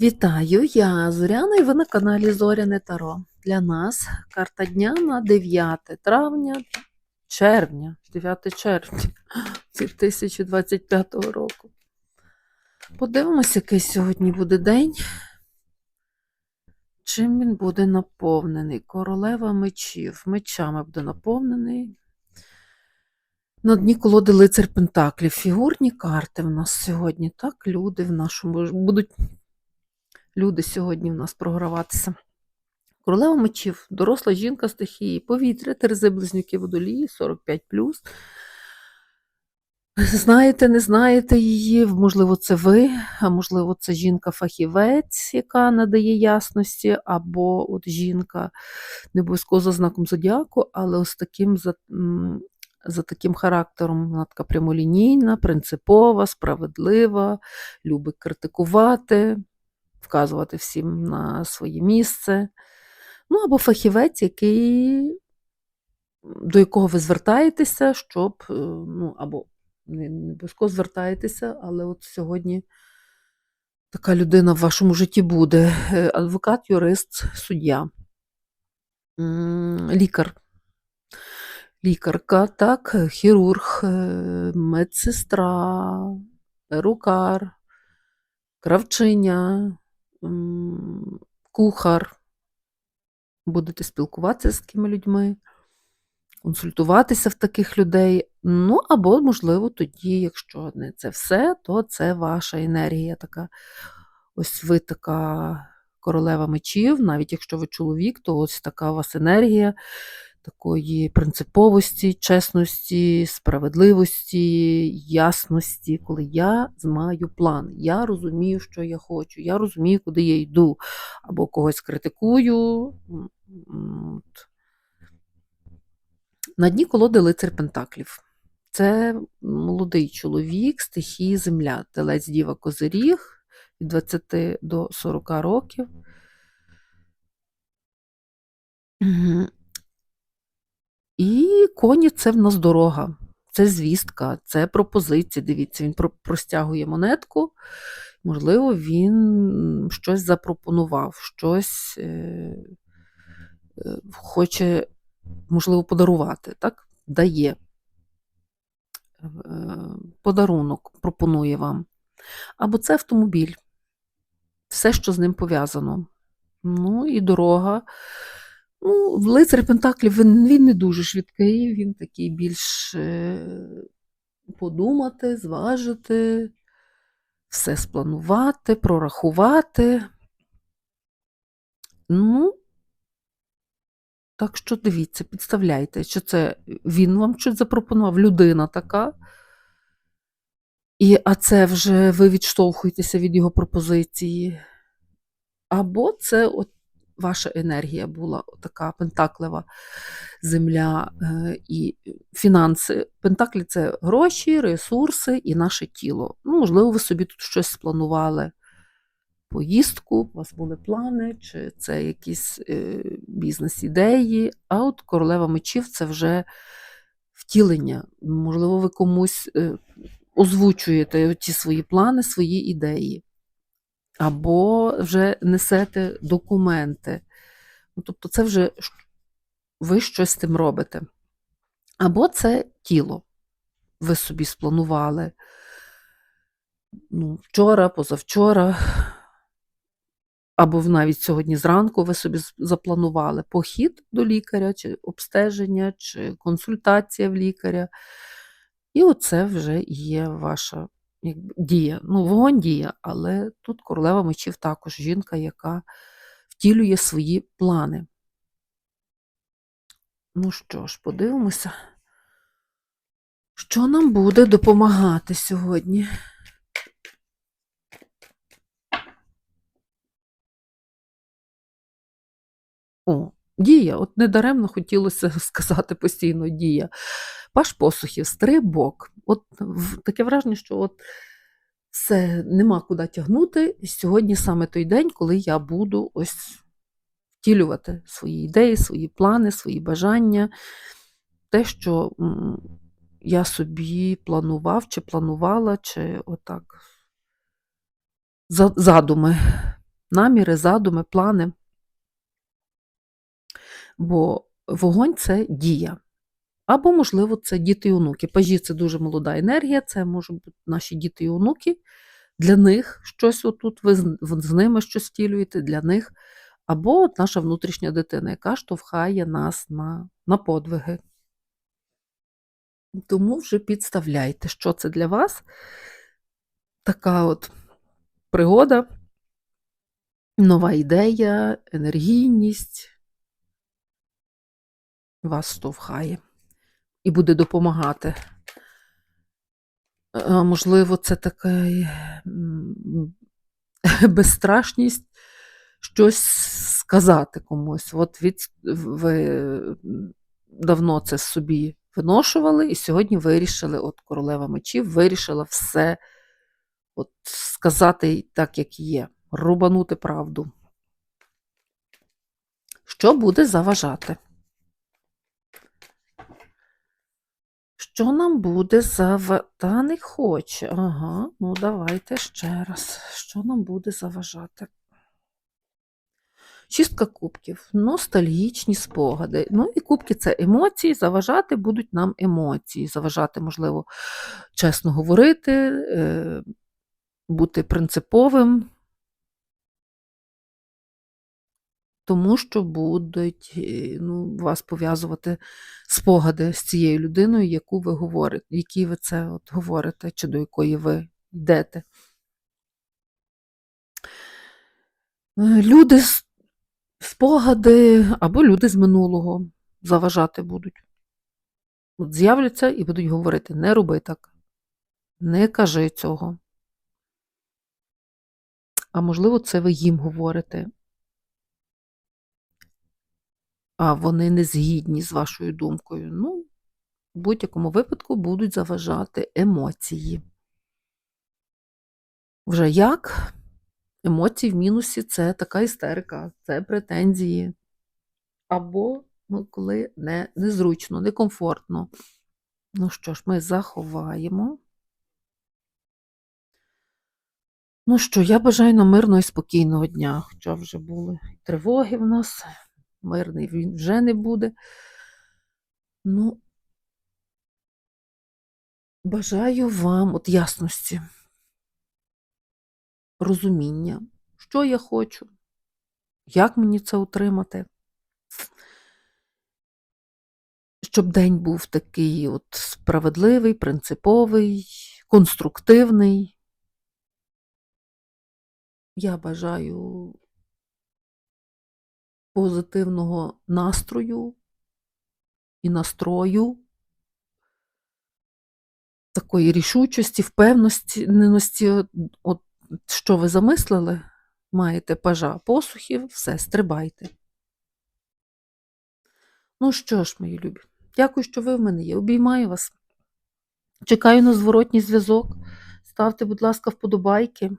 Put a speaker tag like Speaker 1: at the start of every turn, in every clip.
Speaker 1: Вітаю, я Зоряна і ви на каналі Зоряне Таро. Для нас карта дня на 9 травня, червня, 9 червня 2025 року. Подивимося, який сьогодні буде день. Чим він буде наповнений? Королева мечів. Мечами буде наповнений. На дні колоди лицар Пентаклів. Фігурні карти в нас сьогодні. Так, люди в нашому будуть люди сьогодні в нас програватися. Королева мечів, доросла жінка стихії, повітря, терези, близнюки водолії, 45. Знаєте, не знаєте її, можливо, це ви, а можливо, це жінка-фахівець, яка надає ясності, або от жінка не обов'язково за знаком зодіаку, але ось таким за, за таким характером вона така прямолінійна, принципова, справедлива, любить критикувати, вказувати всім на своє місце. Ну, або фахівець, який, до якого ви звертаєтеся, щоб, е, ну, або не, обов'язково звертаєтеся, але от сьогодні така людина в вашому житті буде. Е, Адвокат, юрист, суддя, лікар. Лікарка, так, хірург, е, медсестра, перукар, кравчиня, кухар. Будете спілкуватися з такими людьми, консультуватися в таких людей. Ну, або, можливо, тоді, якщо не це все, то це ваша енергія така. Ось ви така королева мечів, навіть якщо ви чоловік, то ось така у вас енергія такої принциповості, чесності, справедливості, ясності, коли я маю план, я розумію, що я хочу, я розумію, куди я йду, або когось критикую. На дні колоди лицар Пентаклів. Це молодий чоловік, стихії земля, телець діва козиріг від 20 до 40 років. І коні це в нас дорога, це звістка, це пропозиція. Дивіться, він простягує монетку. Можливо, він щось запропонував, щось е, е, хоче, можливо, подарувати, так? Дає е, подарунок, пропонує вам. Або це автомобіль, все, що з ним пов'язано. Ну і дорога. Ну, лицар Пентаклів він, він не дуже швидкий, він такий більш е, подумати, зважити, все спланувати, прорахувати. Ну, так що дивіться, підставляйте, що це він вам щось запропонував, людина така. І, а це вже ви відштовхуєтеся від його пропозиції. Або це от ваша енергія була така пентаклева земля е, і фінанси. Пентаклі це гроші, ресурси і наше тіло. Ну, можливо, ви собі тут щось спланували. Поїздку, у вас були плани, чи це якісь е, бізнес-ідеї. А от королева мечів це вже втілення. Можливо, ви комусь е, озвучуєте ті свої плани, свої ідеї або вже несете документи. Ну, Тобто, це вже ви щось з тим робите. Або це тіло. Ви собі спланували ну, вчора, позавчора, або навіть сьогодні зранку ви собі запланували похід до лікаря, чи обстеження, чи консультація в лікаря. І оце вже є ваша дія. Ну, вогонь дія, але тут королева мечів також жінка, яка втілює свої плани. Ну що ж, подивимося, що нам буде допомагати сьогодні. О, дія, от недаремно хотілося сказати постійно дія. Паш посухів, стрибок. От таке враження, що от все, нема куди тягнути. І сьогодні саме той день, коли я буду ось втілювати свої ідеї, свої плани, свої бажання, те, що я собі планував, чи планувала, чи отак задуми. наміри, задуми, плани. Бо вогонь це дія. Або, можливо, це діти і онуки. Пажі це дуже молода енергія, це можуть бути наші діти і онуки. Для них щось отут, ви з ними щось втілюєте, для них. Або от наша внутрішня дитина, яка штовхає нас на, на подвиги. Тому вже підставляйте, що це для вас. Така от пригода, нова ідея, енергійність вас штовхає і буде допомагати. Е, Можливо, це така безстрашність щось сказати комусь. От від, ви давно це собі виношували, і сьогодні вирішили, от королева мечів вирішила все от, сказати так, як є, рубанути правду. Що буде заважати? Що нам буде зава... Та не хоче. Ага, ну давайте ще раз. Що нам буде заважати? Шістка кубків, ностальгічні спогади. Ну і кубки це емоції, заважати будуть нам емоції. Заважати, можливо, чесно говорити, е, бути принциповим, тому що будуть е, ну, вас пов'язувати спогади з цією людиною, яку ви говорите, які ви це от говорите, чи до якої ви йдете. Е, Люди, спогади або люди з минулого заважати будуть. От з'являться і будуть говорити: не роби так, не кажи цього. А можливо, це ви їм говорите, а вони не згідні з вашою думкою. Ну, в будь-якому випадку будуть заважати емоції. Вже як? Емоції в мінусі це така істерика, це претензії. Або ну, коли не, незручно, некомфортно. Ну що ж, ми заховаємо. Ну що, я бажаю нам мирного і спокійного дня. Хоча вже були тривоги в нас, мирний він вже не буде. Ну, бажаю вам от ясності, розуміння, що я хочу, як мені це отримати. Щоб день був такий от справедливий, принциповий, конструктивний. Я бажаю позитивного настрою і настрою, такої рішучості, впевненості, от, що ви замислили, маєте пажа посухів, все, стрибайте. Ну що ж, мої любі, дякую, що ви в мене є. Обіймаю вас. Чекаю на зворотній зв'язок. Ставте, будь ласка, вподобайки.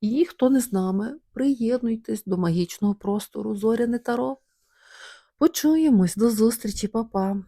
Speaker 1: І хто не з нами, приєднуйтесь до магічного простору Зоряне Таро. Почуємось, до зустрічі, па-па!